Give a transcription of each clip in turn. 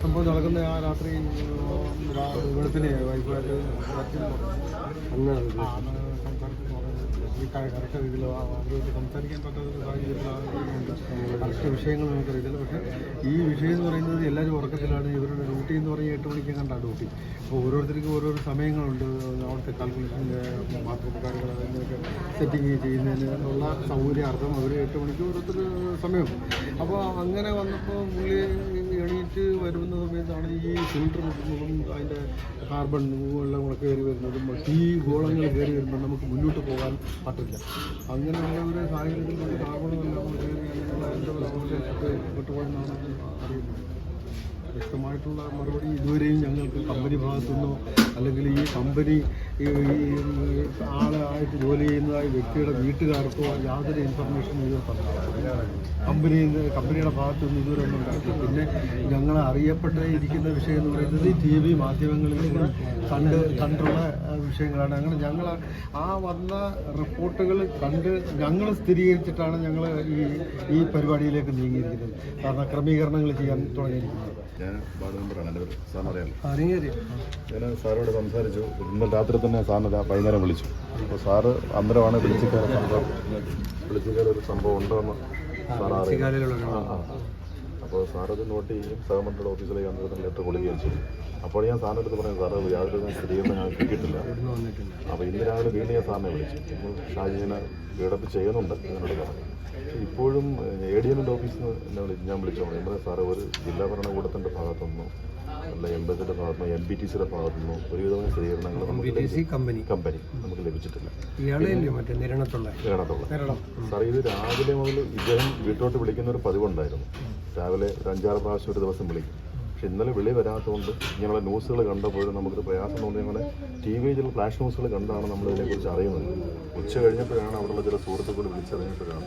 സംഭവം നടക്കുന്ന ആ രാത്രി വെളുപ്പിനെ വൈഫായിട്ട് അന്ന് ഈ കറക്റ്റ് രീതിയിൽ അവരോട് സംസാരിക്കാൻ പറ്റാത്ത സാഹചര്യത്തിലാണ് കറക്റ്റ് വിഷയങ്ങൾ നമുക്കറിയില്ല പക്ഷേ ഈ വിഷയം എന്ന് പറയുന്നത് എല്ലാവരും ഉറക്കത്തിലാണ്. ഇവരുടെ ഡ്യൂട്ടി എന്ന് പറയുന്നത് എട്ട് മണിക്ക് കണ്ടാണ് ഡ്യൂട്ടി. അപ്പോൾ ഓരോരുത്തർക്കും ഓരോരോ സമയങ്ങളുണ്ട്. അവിടുത്തെ കാൽക്കുലേഷന്റെ ബാത്റൂം കാര്യങ്ങൾ അതിന്റെയൊക്കെ സെറ്റിങ് ചെയ്യുന്നതിന് ഉള്ള സൗകര്യാർത്ഥം അവർ എട്ട് മണിക്ക് ഓരോരുത്തർ സമയം. അപ്പോൾ അങ്ങനെ വന്നപ്പോൾ പുള്ളി എണീറ്റ് വരുന്ന സമയത്താണ് ഈ ഫിൽട്ടർ മുട്ടുന്നതും അതിന്റെ കാർബൺ എല്ലാം കൂടെ കയറി വരുന്നതും ഈ ഗോളങ്ങൾ കയറി വരുമ്പോൾ നമുക്ക് മുന്നോട്ട് പോകാൻ പറ്റില്ല. അങ്ങനെയുള്ള ഒരു സാഹചര്യത്തിൽ കാർബൺ എല്ലാം കയറി അവസ്ഥയിൽപ്പെട്ട് പെട്ടുപോയെന്നാണ് വ്യക്തമായിട്ടുള്ള മറുപടി ഇതുവരെയും ഞങ്ങൾക്ക് കമ്പനി ഭാഗത്തുനിന്നോ അല്ലെങ്കിൽ ഈ കമ്പനി ആളായിട്ട് ജോലി ചെയ്യുന്നതായി വ്യക്തിയുടെ വീട്ടുകാർക്കോ യാതൊരു ഇൻഫർമേഷനും ഇതുവരെ തന്നില്ല കമ്പനി കമ്പനിയുടെ ഭാഗത്തുനിന്ന് ഇതുവരെ ഒന്നും ഉണ്ടാക്കില്ല പിന്നെ ഞങ്ങൾ അറിയപ്പെട്ട ഇരിക്കുന്ന വിഷയം എന്ന് പറയുന്നത് ടി വി മാധ്യമങ്ങളിൽ കണ്ട് കണ്ടുള്ള വിഷയങ്ങളാണ്. അങ്ങനെ ഞങ്ങൾ ആ വന്ന റിപ്പോർട്ടുകൾ കണ്ട് ഞങ്ങൾ സ്ഥിരീകരിച്ചിട്ടാണ് ഞങ്ങൾ ഈ ഈ പരിപാടിയിലേക്ക് നീങ്ങിയിരിക്കുന്നത്. കാരണം ക്രമീകരണങ്ങൾ ചെയ്യാൻ തുടങ്ങിയിരിക്കുന്നത്. ഞാൻ വാർഡ് മെമ്പറാണ് എന്റെ പേര് സാറിന് അറിയാമല്ലോ അറിയാം ഞാൻ സാറോട് സംസാരിച്ചു. ഇന്നലെ രാത്രി തന്നെ സാറിന് വൈകുന്നേരം വിളിച്ചു. അപ്പോൾ സാറ് അന്നേരമാണ് കയറി സംഭവം കയറി ഒരു സംഭവം ഉണ്ടോയെന്ന് സാർ അപ്പോൾ സാറത് നോട്ട് ചെയ്യും. സഹമന്ത്രിയുടെ ഓഫീസിലേക്ക് അന്നേരത്തിന് ലെറ്റർ കൊടുക്കുകയും ചെയ്യും. അപ്പോൾ ഞാൻ സാറിന്റെ അടുത്ത് പറഞ്ഞു സാറ് യാതൊരു സ്ഥിരീകരണം ഞാൻ കിട്ടിയിട്ടില്ല. അപ്പോൾ ഇന്ന് രാവിലെ വീണ്ടും ഞാൻ സാറിനെ വിളിച്ചു. ഷാജിനെ വീടപ്പ് ചെയ്യുന്നുണ്ട് എന്നോട് പറഞ്ഞു. ഇപ്പോഴും എ ഡി എമ്മിന്റെ ഓഫീസിൽ നിന്ന് ഞാൻ വിളിച്ചോ ഇവിടെ സാറേ ഒരു ജില്ലാ ഭരണകൂടത്തിന്റെ ഭാഗത്തുനിന്നോ അല്ല എംബസിയുടെ ഭാഗത്തുനിന്നോ എം ബി ടി സിയുടെ ഭാഗത്തുനിന്നോ ഒരുവിധമായ സ്ഥിരീകരണങ്ങൾ കമ്പനി. കമ്പനി. ലഭിച്ചിട്ടില്ല. സാർ ഇത് രാവിലെ മുതൽ ഇദ്ദേഹം വീട്ടിലോട്ട് വിളിക്കുന്ന ഒരു പതിവുണ്ടായിരുന്നു. രാവിലെ ഒരു അഞ്ചാറ് പ്രാവശ്യം ഒരു ദിവസം വിളിക്കും. പക്ഷെ ഇന്നലെ വിളി വരാത്തതുകൊണ്ട് ഞങ്ങളുടെ ന്യൂസുകൾ കണ്ടപ്പോഴും നമുക്കൊരു പ്രയാസം തോന്നി. ഞങ്ങളുടെ ടി വിയിൽ ചില ഫ്ലാഷ് ന്യൂസുകൾ കണ്ടാണ് നമ്മൾ ഇതിനെക്കുറിച്ച് അറിയുന്നത്. ഉച്ച കഴിഞ്ഞപ്പോഴാണ് അവിടെയുള്ള ചില സുഹൃത്തുക്കൾ വിളിച്ചറിഞ്ഞപ്പോഴാണ്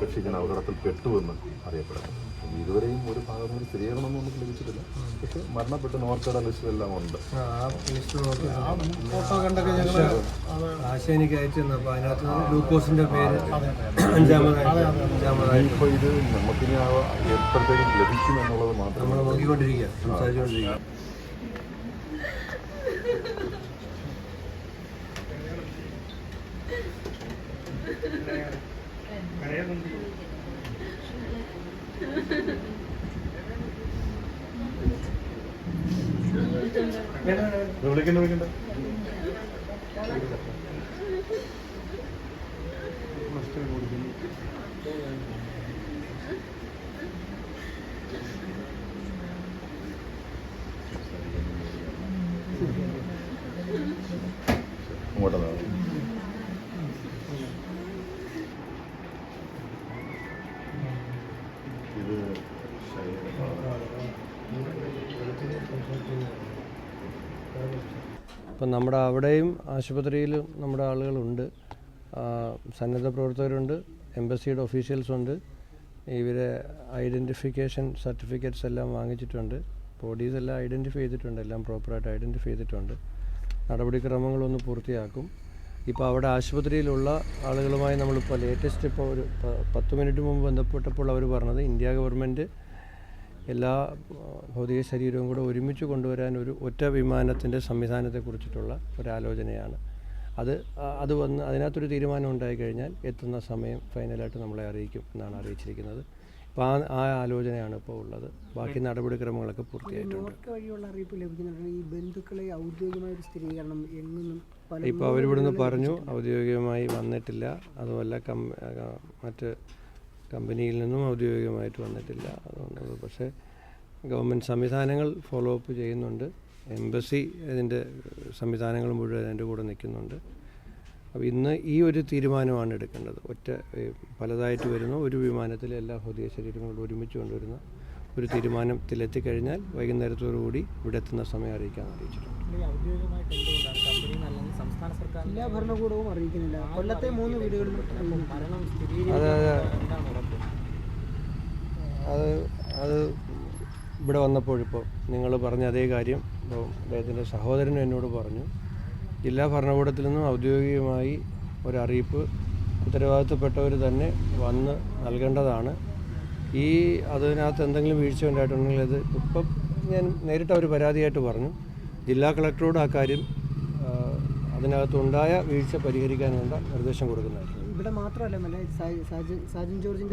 പക്ഷേ ഇങ്ങനെ അപകടത്തിൽ പെട്ടുവെന്ന് അറിയപ്പെടുന്നത്. ഇതുവരെയും ഒരു ഭാഗം ഒരു സ്ഥിരീകരണമൊന്നും നമുക്ക് ലഭിച്ചിട്ടില്ല. പക്ഷെ മരണപ്പെട്ട നോർക്കട ലിസ്റ്റ് എല്ലാം ഉണ്ട്. ഫോട്ടോ കണ്ടൊക്കെ ഞങ്ങൾ ആശ എനിക്ക് അയച്ചു തന്നു. അപ്പോൾ അതിനകത്ത് പേര് അഞ്ചാമതായി അഞ്ചാമതായി ഇപ്പോൾ ഇത് നമുക്കിനി എപ്പോഴത്തേക്കും ലഭിക്കും എന്നുള്ളത് മാത്രമേ നമ്മൾ നോക്കിക്കൊണ്ടിരിക്കുക സംസാരിച്ചുകൊണ്ടിരിക്കുക വിളിക്കണ്ട വിളിക്കണ്ട. അങ്ങോട്ടാ ഇത് അപ്പം നമ്മുടെ അവിടെയും ആശുപത്രിയിലും നമ്മുടെ ആളുകളുണ്ട്. സന്നദ്ധ പ്രവർത്തകരുണ്ട് എംബസിയുടെ ഒഫീഷ്യൽസ് ഉണ്ട് ഇവരെ ഐഡന്റിഫിക്കേഷൻ സർട്ടിഫിക്കറ്റ്സ് എല്ലാം വാങ്ങിച്ചിട്ടുണ്ട്. ബോഡീസ് എല്ലാം ഐഡന്റിഫൈ ചെയ്തിട്ടുണ്ട് എല്ലാം പ്രോപ്പറായിട്ട് ഐഡന്റിഫൈ ചെയ്തിട്ടുണ്ട്. നടപടിക്രമങ്ങളൊന്ന് പൂർത്തിയാക്കും. ഇപ്പോൾ അവിടെ ആശുപത്രിയിലുള്ള ആളുകളുമായി നമ്മളിപ്പോൾ ലേറ്റസ്റ്റ് ഇപ്പോൾ ഒരു പത്ത് മിനിറ്റ് മുമ്പ് ബന്ധപ്പെട്ടപ്പോൾ അവർ പറഞ്ഞത് ഇന്ത്യ ഗവൺമെന്റ് എല്ലാ ഭൗതിക ശരീരവും കൂടെ ഒരുമിച്ച് കൊണ്ടുവരാൻ ഒരു ഒറ്റ വിമാനത്തിന്റെ സംവിധാനത്തെക്കുറിച്ചിട്ടുള്ള ഒരാലോചനയാണ്. അത് അത് വന്ന് അതിനകത്തൊരു തീരുമാനം ഉണ്ടായി കഴിഞ്ഞാൽ എത്തുന്ന സമയം ഫൈനലായിട്ട് നമ്മളെ അറിയിക്കും എന്നാണ് അറിയിച്ചിരിക്കുന്നത്. അപ്പോൾ ആ ആ ആലോചനയാണ് ഇപ്പോൾ ഉള്ളത്. ബാക്കി നടപടിക്രമങ്ങളൊക്കെ പൂർത്തിയായിട്ടുണ്ട്. നോർക്ക വഴിയുള്ള അറിയിപ്പ് ലഭിക്കുന്നുണ്ട് ഈ ബന്ധുക്കളെ ഔദ്യോഗികമായ ഒരു സ്ഥിരീകരണം എങ്ങും പല ഇപ്പോൾ അവരിവിടുന്ന് പറഞ്ഞു ഔദ്യോഗികമായി വന്നിട്ടില്ല. അതുമല്ല മറ്റ് കമ്പനിയിൽ നിന്നും ഔദ്യോഗികമായിട്ട് വന്നിട്ടില്ല. അതുകൊണ്ട് പക്ഷേ ഗവൺമെന്റ് സംവിധാനങ്ങൾ ഫോളോ അപ്പ് ചെയ്യുന്നുണ്ട്. എംബസി അതിന്റെ സംവിധാനങ്ങൾ മുഴുവൻ അതിന്റെ കൂടെ നിൽക്കുന്നുണ്ട്. അപ്പോൾ ഇന്ന് ഈ ഒരു തീരുമാനമാണ് എടുക്കേണ്ടത്. ഒറ്റ പലതായിട്ട് വരുന്ന ഒരു വിമാനത്തിൽ എല്ലാ ഭൗതിക ശരീരങ്ങളോട് ഒരുമിച്ച് കൊണ്ടുവരുന്ന ഒരു തീരുമാനത്തിലെത്തിക്കഴിഞ്ഞാൽ വൈകുന്നേരത്തോടുകൂടി ഇവിടെ എത്തുന്ന സമയം അറിയിക്കാൻ അറിയിച്ചിട്ടുണ്ട് ഔദ്യോഗികമായിട്ട് കമ്പനി അല്ലെങ്കിൽ സംസ്ഥാന സർക്കാർ ജില്ലാ ഭരണകൂടവും അറിയിക്കുന്നില്ല. കൊല്ലത്തെ മൂന്ന് വീടുകളിലും അത് അത് അത് ഇവിടെ വന്നപ്പോഴിപ്പോൾ നിങ്ങൾ പറഞ്ഞ അതേ കാര്യം ഇപ്പോൾ അദ്ദേഹത്തിന്റെ സഹോദരനും എന്നോട് പറഞ്ഞു. ജില്ലാ ഭരണകൂടത്തിൽ നിന്നും ഔദ്യോഗികമായി ഒരറിയിപ്പ് ഉത്തരവാദിത്തപ്പെട്ടവർ തന്നെ വന്ന് നൽകേണ്ടതാണ്. ഈ അതിനകത്ത് എന്തെങ്കിലും വീഴ്ച ഉണ്ടായിട്ടുണ്ടെങ്കിൽ അത് ഇപ്പം ഞാൻ നേരിട്ട് അവർ പരാതിയായിട്ട് പറഞ്ഞു. ജില്ലാ കളക്ടറോട് ആ കാര്യം അതിനകത്തുണ്ടായ വീഴ്ച പരിഹരിക്കാനുള്ള നിർദ്ദേശം കൊടുക്കുന്നതായിരുന്നു ഇവിടെ മാത്രമല്ല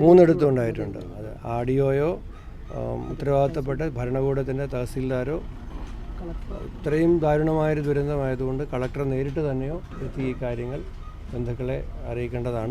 മൂന്നിടത്തും ഉണ്ടായിട്ടുണ്ട്. അത് ആഡിയോയോ ഉത്തരവാദിത്തപ്പെട്ട ഭരണകൂടത്തിന്റെ തഹസീൽദാരോ ഇത്രയും ദാരുണമായൊരു ദുരന്തമായതുകൊണ്ട് കളക്ടർ നേരിട്ട് തന്നെയോ എത്തി ഈ കാര്യങ്ങൾ ബന്ധുക്കളെ അറിയിക്കേണ്ടതാണ്.